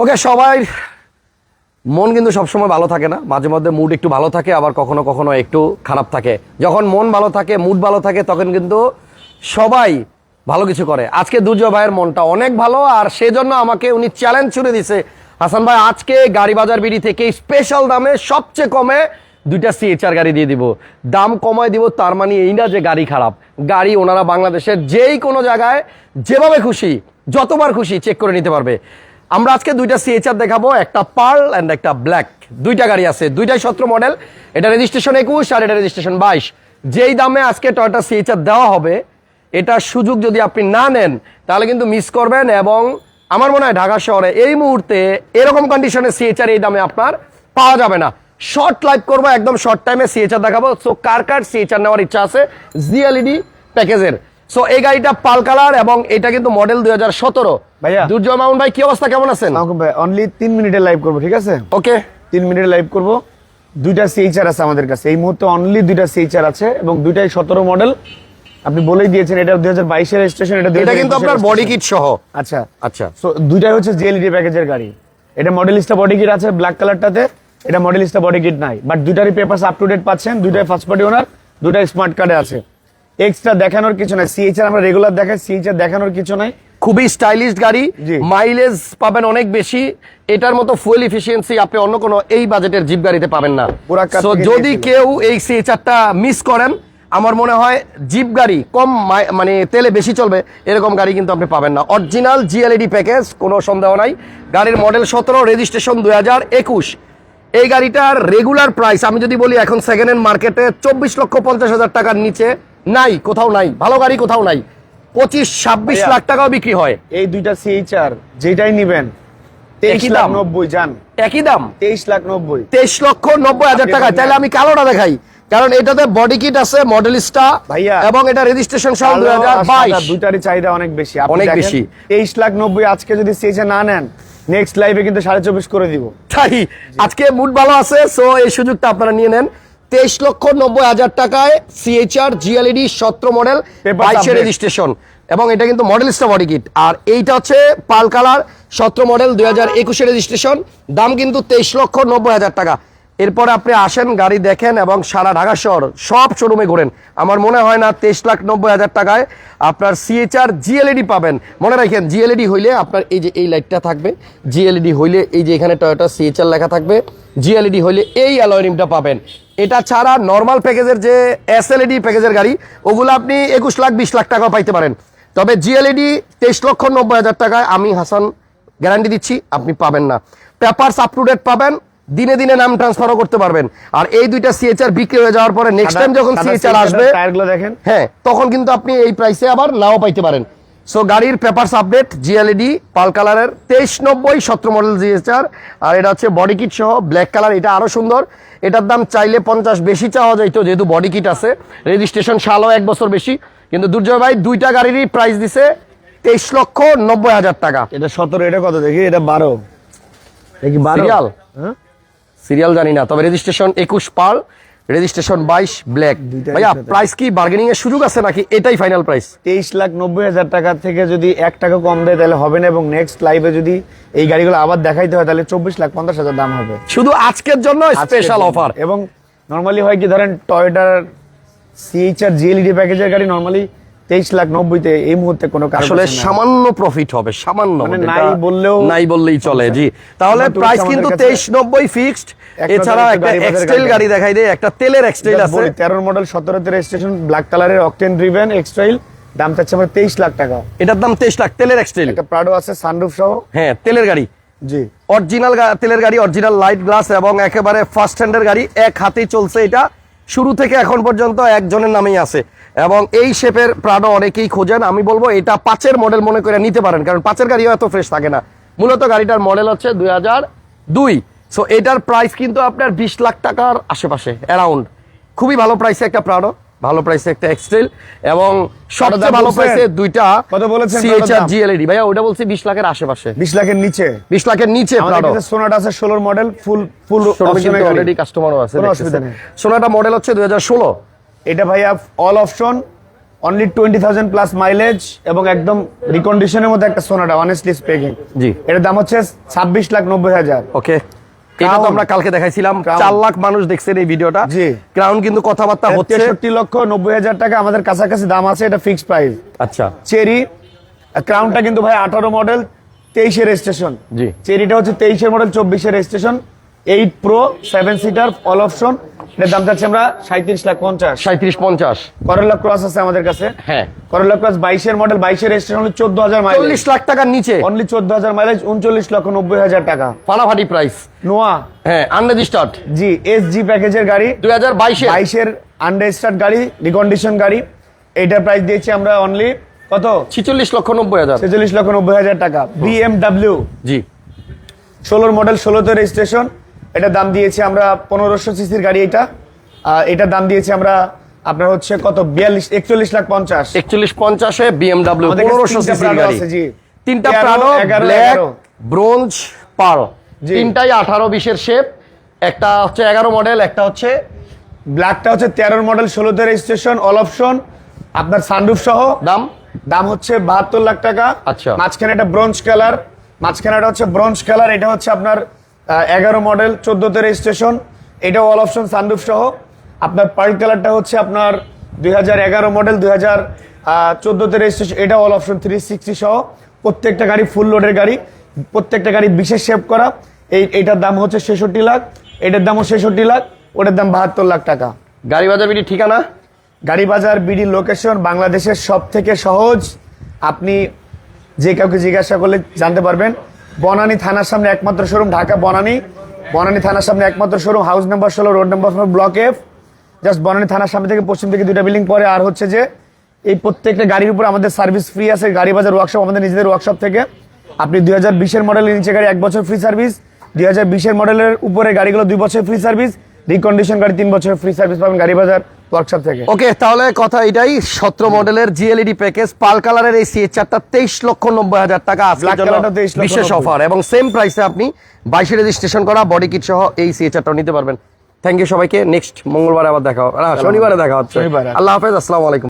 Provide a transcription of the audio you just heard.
ওকে, সবাই, মন কিন্তু সবসময় ভালো থাকে না। মাঝে মধ্যে মুড একটু ভালো থাকে, আবার কখনো কখনো একটু খারাপ থাকে। যখন মন ভালো থাকে মুড ভালো থাকে, তখন কিন্তু সবাই ভালো কিছু করে। আজকে দুর্জয় ভাইয়ের মনটা অনেক ভালো, আর সেজন্য আমাকে উনি চ্যালেঞ্জ ছুড়ে দিছে। হাসান ভাই, আজকে গাড়ি বাজার বিড়ি থেকে স্পেশাল দামে সবচেয়ে কমে দুইটা সিএচআর গাড়ি দিয়ে দিব। দাম কমায় দিব, তার মানে এই না যে গাড়ি খারাপ। গাড়ি ওনারা বাংলাদেশের যেই কোনো জায়গায় যেভাবে খুশি, যতবার খুশি চেক করে নিতে পারবে। আমরা আজকে দুইটা সিএচআর দেখাবো, একটা পার্ল অ্যান্ড একটা ব্ল্যাক দুইটা গাড়ি আছে, দুইটাই সত্র মডেল এটা রেজিস্ট্রেশন একুশ আর এটা রেজিস্ট্রেশন বাইশ। যেই দামে আজকে টয়টা সিএচআর দেওয়া হবে, এটার সুযোগ যদি আপনি না নেন, তাহলে কিন্তু মিস করবেন এবং আমার মনে হয় ঢাকা শহরে এই মুহূর্তে এরকম কন্ডিশনে সিএচআর এই দামে আপনার পাওয়া যাবে না। শর্ট লাইভ করব, একদম শর্ট টাইমে সিএচআর দেখাবো। সো কার কার সিএচআর নেওয়ার ইচ্ছা আছে? জিএলইডি প্যাকেজের সো এই গাড়িটা পাল কালার এবং এটা কিন্তু মডেল দুই হাজার সতেরো। ভাইয়া। দুর্জয় মামুন ভাই কি অবস্থা? কেমন আছেন? অনলি তিন মিনিটে লাইভ করব ঠিক আছে? ওকে তিন মিনিটে লাইভ করব। দুইটা সিএইচআর আছে আমাদের কাছে। এই মুহূর্তে অনলি দুইটা সিএইচআর আছে এবং দুইটাই সতেরো মডেল আপনি বলেই দিয়েছেন এটা দুই হাজার বাইশের রেজিস্ট্রেশন এটা এটা কিন্তু আপনার বডি কিট সহ। আচ্ছা। আচ্ছা। সো দুইটাই হচ্ছে জেএলডি প্যাকেজের গাড়ি। এটা মডেলিস্টা বডি কিট আছে ব্ল্যাক কালারটাতে এটা মডেলিস্টা বডি কিট নাই। বাট দুইটারই পেপার আপ টু ডেট পাচ্ছেন দুইটাই ফার্স্ট পার্টি ওনার দুইটাই স্মার্ট কার্ডে আছে। এক্সট্রা দেখানোর কিছু নাই। সিএইচআর আমরা রেগুলার দেখাই সিএইচআর দেখানোর কিছু নাই। খুবই স্টাইলিশ গাড়ি মাইলেজ পাবেন অনেক বেশি। এটার মতো ফুয়েল ইফিসিয়েন্সি আপনি অন্য কোনো এই বাজেটের জিপ গাড়িতে পাবেন না। যদি কেউ এই সিএইচআরটা মিস করেন আমার মনে হয় জিপ গাড়ি কম মানে তেলে বেশি চলবে এরকম গাড়ি কিন্তু আপনি পাবেন না। অরিজিনাল জিএলইডি প্যাকেজ কোনো সন্দেহ নাই। গাড়ির মডেল সতেরো রেজিস্ট্রেশন দুই হাজার একুশ। এই গাড়িটার রেগুলার প্রাইস আমি যদি বলি এখন সেকেন্ড হ্যান্ড মার্কেটে চব্বিশ লক্ষ পঞ্চাশ হাজার টাকার নিচে। নাই কোথাও নাই ভালো গাড়ি কোথাও নাই। পঁচিশ ছাব্বিশ লাখ টাকাও বিক্রি হয়। এই দুইটা সিএইচআর যেটাই নিবেন একই দাম? নব্বই যান একই দাম? তেইশ লাখ নব্বই। তেইশ লক্ষ নব্বই হাজার টাকা তাহলে আমি কালোটা দেখাই। কারণ এটাতে বডি কিট আছে মডেলিস্টা ভাইয়া। এবং এটা রেজিস্ট্রেশন সাল দুই হাজার বাইশ। দুইটারই চাহিদা অনেক বেশি। অনেক বেশি। তেইশ লাখ নব্বই আজকে যদি না নেন নেক্সট লাইভে কিন্তু সাড়ে চব্বিশ করে দিব। তাই আজকে মুড ভালো আছে সো এই সুযোগটা আপনারা নিয়ে নেন। তেইশ লক্ষ নব্বই হাজার টাকায় সিএইচআর জিএলইডি সতেরো মডেল বাইশে রেজিস্ট্রেশন এবং এটা কিন্তু মডেলিস্টা বডি কিট আর এইটা হচ্ছে পাল কালার সতেরো মডেল দুই হাজার একুশে রেজিস্ট্রেশন দাম কিন্তু তেইশ লক্ষ নব্বই হাজার টাকা। এরপরে আপনি আসেন গাড়ি দেখেন এবং সারা ঢাকা শহর সব শোরুমে ঘোরেন। আমার মনে হয় না তেইশ লাখ নব্বই হাজার টাকায় আপনার সিএচআর জিএলইডি পাবেন। মনে রাখেন জিএলইডি হইলে আপনার এই যে এই লাইটটা থাকবে জিএলইডি হইলে এই যে এখানে টয়োটা সিএচআর লেখা থাকবে জিএলইডি হইলে এই অ্যালয়রিমটা পাবেন। এটা ছাড়া নর্মাল প্যাকেজের যে এসএলইডি প্যাকেজের গাড়ি ওগুলো আপনি একুশ লাখ বিশ লাখ টাকাও পাইতে পারেন। তবে জিএলইডি তেইশ লক্ষ নব্বই হাজার টাকায় আমি হাসান গ্যারান্টি দিচ্ছি আপনি পাবেন না। পেপারস আপ টু ডেট পাবেন দিনে দিনে নাম ট্রান্সফারও করতে পারবেন। আর এই দুইটা সিএচআর বিক্রি হয়ে যাওয়ার পরে নেক্সট টাইম যখন সিএচআর আসবে হ্যাঁ তখন কিন্তু আপনি এই প্রাইসে আবার নাও পাইতে পারেন। সো গাড়ির পেপারস আপডেট জিএলইডি পাল কালারের তেইশ নব্বই সতেরো মডেল জিএসআর আর এটা হচ্ছে বডি কিট সহ ব্ল্যাক কালার এটা আরও সুন্দর। এটার দাম চাইলে পঞ্চাশ বেশি চাওয়া যাইতো যেহেতু বডি কিট আছে। রেজিস্ট্রেশন সালও এক বছর বেশি। কিন্তু দুর্জয় ভাই দুইটা গাড়িরই প্রাইস দিছে তেইশ লক্ষ নব্বই হাজার টাকা। এটা সতেরো এটা কত? দেখি এটা বারো। দেখি বারো। সিরিয়াল হ্যাঁ? সিরিয়াল জানি না তবে রেজিস্ট্রেশন একুশ পাল। রেজিস্ট্রেশন বাইশ ব্ল্যাক ভাইয়া প্রাইস কি বার্গেনিং এর সুযোগ আছে নাকি এটাই ফাইনাল প্রাইস তেইশ লাখ নব্বই হাজার টাকা থেকে যদি এক টাকা কম দেয় তাহলে হবে না এবং নেক্সট লাইভে যদি এই গাড়িগুলো আবার দেখাইতে হয় তাহলে চব্বিশ লাখ পঞ্চাশ হাজার দাম হবে। শুধু আজকের জন্য স্পেশাল অফার এবং নর্মালি হয় কি ধরেন টয়োটার সিএইচআর জিএলইডি প্যাকেজের গাড়ি নর্মালি তেইশ লাখ নব্বইতে এই মুহূর্তে কোনো আসলে সামান্য প্রফিট হবে সামান্য মানে নাই বললেও নাই বললেই চলে জি। তাহলে প্রাইস কিন্তু তেইশ নব্বই ফিক্সড এছাড়া একটা এক্সটেল গাড়ি দেখাই। দেয় একটা তেলের এক্সটেল আছে। তেরোর মডেল সতেরোতে রেজিস্ট্রেশন ব্ল্যাক কালারের অকটেন ড্রিভেন এক্সট্রাইল দাম চাচ্ছে আমরা তেইশ লাখ টাকা। এটার দাম তেইশ লাখ তেলের এক্সটেল একটা প্রাডো আছে সানরুফ সহ। হ্যাঁ তেলের গাড়ি। জি। অরিজিনাল তেলের গাড়ি অরিজিনাল লাইট গ্লাস এবং একেবারে ফার্স্ট হ্যান্ডের গাড়ি এক হাতেই চলছে এটা। শুরু থেকে এখন পর্যন্ত একজনের নামেই আছে। এবং এই শেপের প্রাডো অনেকেই খোঁজেন। আমি বলব, এটা পাঁচের মডেল মনে করে নিতে পারেন, কারণ পাঁচের গাড়িও এত ফ্রেশ থাকে না। মূলত গাড়িটার মডেল হচ্ছে দুই হাজার দুই। সো এটার প্রাইস কিন্তু আপনার বিশ লাখ টাকার আশেপাশে অ্যারাউন্ড খুবই ভালো প্রাইসে একটা প্রাডো ভালো প্রাইসে একটা এক্সটেল এবং সবচেয়ে ভালো প্রাইসে দুইটা কত বলেছেন? সিএইচআর জিএলইডি ভাইয়া ওটা বলছি বিশ লাখের আশেপাশে। বিশ লাখের নিচে? বিশ লাখের নিচে আমাদের প্রাডো কাছে সোনাটা আছে ষোলোর মডেল ফুল ফুল কিন্তু অলরেডি কাস্টমারও আছে। সোনাটা মডেল হচ্ছে দুই হাজার ষোলো। এটা ভাইয়া all option only twenty thousand plus mileage এবং একদম রিকন্ডিশনের মধ্যে একটা সোনাটা অনেস্টলি স্পিকিং জি। এটার দাম হচ্ছে ছাব্বিশ লাখ নব্বই হাজার। ওকে এটা তো আমরা কালকে দেখাইছিলাম। চার লাখ মানুষ দেখছেন এই ভিডিওটা। ক্রাউন কিন্তু কথাবার্তা হচ্ছে তেষট্টি লক্ষ নব্বই হাজার টাকা আমাদের কাছাকাছি দাম আছে এটা ফিক্সড প্রাইস আচ্ছা। চেরি ক্রাউনটা কিন্তু ভাই আঠারো মডেল তেইশের রেজিস্ট্রেশন জি। চেরিটা হচ্ছে তেইশের মডেল চব্বিশের registration eight pro seven seater all option এটার দাম যাচ্ছে আমরা সাঁত্রিশ লাখ পঞ্চাশ। সাঁত্রিশ পঞ্চাশ। করোলা ক্রস আছে আমাদের কাছে। হ্যাঁ। করোলা ক্রস বাইশের মডেল বাইশের রেজিস্ট্রেশন হলো চোদ্দ হাজার মাইলেজ চল্লিশ লাখ টাকার নিচে। অনলি চোদ্দ হাজার মাইলেজ উনচল্লিশ লক্ষ নব্বই হাজার টাকা। ফাটাফাটি প্রাইস নোয়া? হ্যাঁ আনরেজিস্টার্ড জি এস জি প্যাকেজের গাড়ি। দুই হাজার বাইশে বাইশের আনরেজিস্টার্ড গাড়ি রিকন্ডিশন গাড়ি। এইটার প্রাইস দিয়েছি আমরা অনলি কত? ছিচল্লিশ লক্ষ নব্বই হাজার। ছেচল্লিশ লক্ষ নব্বই হাজার টাকা। BMW G. ষোলোর মডেল ষোলোতে রেজিস্ট্রেশন এটার দাম দিয়েছি আমরা পনেরোশো সিসির গাড়ি এটা। এটার দাম দিয়েছি আমরা আপনার হচ্ছে কত? বিয়াল্লিশ একচল্লিশ লাখ পঞ্চাশ। একচল্লিশ পঞ্চাশে বিএমডাব্লিউ পনেরোশো সিসির গাড়ি। তিনটা এগারো, ব্ল্যাক। ব্রোঞ্জ পার। তিনটাই আঠারো বিশের শেপ একটা হচ্ছে এগারো মডেল একটা হচ্ছে ব্ল্যাকটা হচ্ছে তেরোর মডেল ষোলোতে রেজিস্ট্রেশন অল অপশন আপনার সানরুফ সহ। দাম? দাম হচ্ছে বাহাত্তর লাখ টাকা। আচ্ছা। মাঝখানে একটা ব্রোঞ্জ কালার মাঝখানে একটা হচ্ছে ব্রোঞ্জ কালার এটা হচ্ছে আপনার এগারো মডেল চোদ্দতে রেজিস্ট্রেশন এটা অল অপশন সানরুফ সহ। আপনার পার্ল কালারটা হচ্ছে আপনার দুই হাজার এগারো মডেল দুই হাজার চোদ্দতে রেজিস্ট্রেশন এটা অল অপশন থ্রি সিক্সটি সহ। প্রত্যেকটা গাড়ি ফুল লোডের গাড়ি প্রত্যেকটা গাড়ি বিশেষ শেপ করা। এই এটার দাম হচ্ছে ছেষট্টি লাখ এটার দামও ছেষট্টি লাখ ওটার দাম বাহাত্তর লাখ টাকা। গাড়ি বাজার বিডি ঠিকানা? গাড়ি বাজার বিডি লোকেশন বাংলাদেশের সব থেকে সহজ। আপনি যে কাউকে জিজ্ঞাসা করলে জানতে পারবেন। বনানী থানার সামনে একমাত্র শোরুম ঢাকা বনানী। বনানী থানার সামনে একমাত্র শোরুম হাউস নাম্বার ষোলো road number block F just Banani থানার সামনে থেকে পশ্চিম থেকে দুইটা বিল্ডিং পরে, আর হচ্ছে যে এই প্রত্যেকটা গাড়ির উপর আমাদের সার্ভিস ফ্রি আছে, গাড়ি বাজার ওয়ার্কশপ আমাদের নিজেদের ওয়ার্কশপ থেকে। আপনি দুই হাজার বিশের মডেলের নিচে গাড়ি এক বছর ফ্রি সার্ভিস দুই হাজার বিশের মডেলের উপরে গাড়িগুলো দুই বছর ফ্রি সার্ভিস রিকন্ডিশন গাড়ি তিন বছর ফ্রি সার্ভিস পাবেন গাড়ি বাজার। ওয়ার্কশপ থেকে। ওকে তাহলে কথা এটাই সতেরো মডেলের জিএলইডি প্যাকেজ পাল কালারের এই সিএ চারটা তেইশ লক্ষ নব্বই হাজার টাকা আজকের Black জন্য কালারটা 23 লক্ষ বিশেষ অফার এবং সেম প্রাইসে আপনি বাইশে রেজিস্ট্রেশন করা বডি কিট সহ এই সিএ চারটাও নিতে পারবেন। থ্যাংক ইউ সবাইকে নেক্সট মঙ্গলবারে আবার দেখা শনিবারে দেখা হচ্ছে। আল্লাহ হাফেজ আসসালামু আলাইকুম।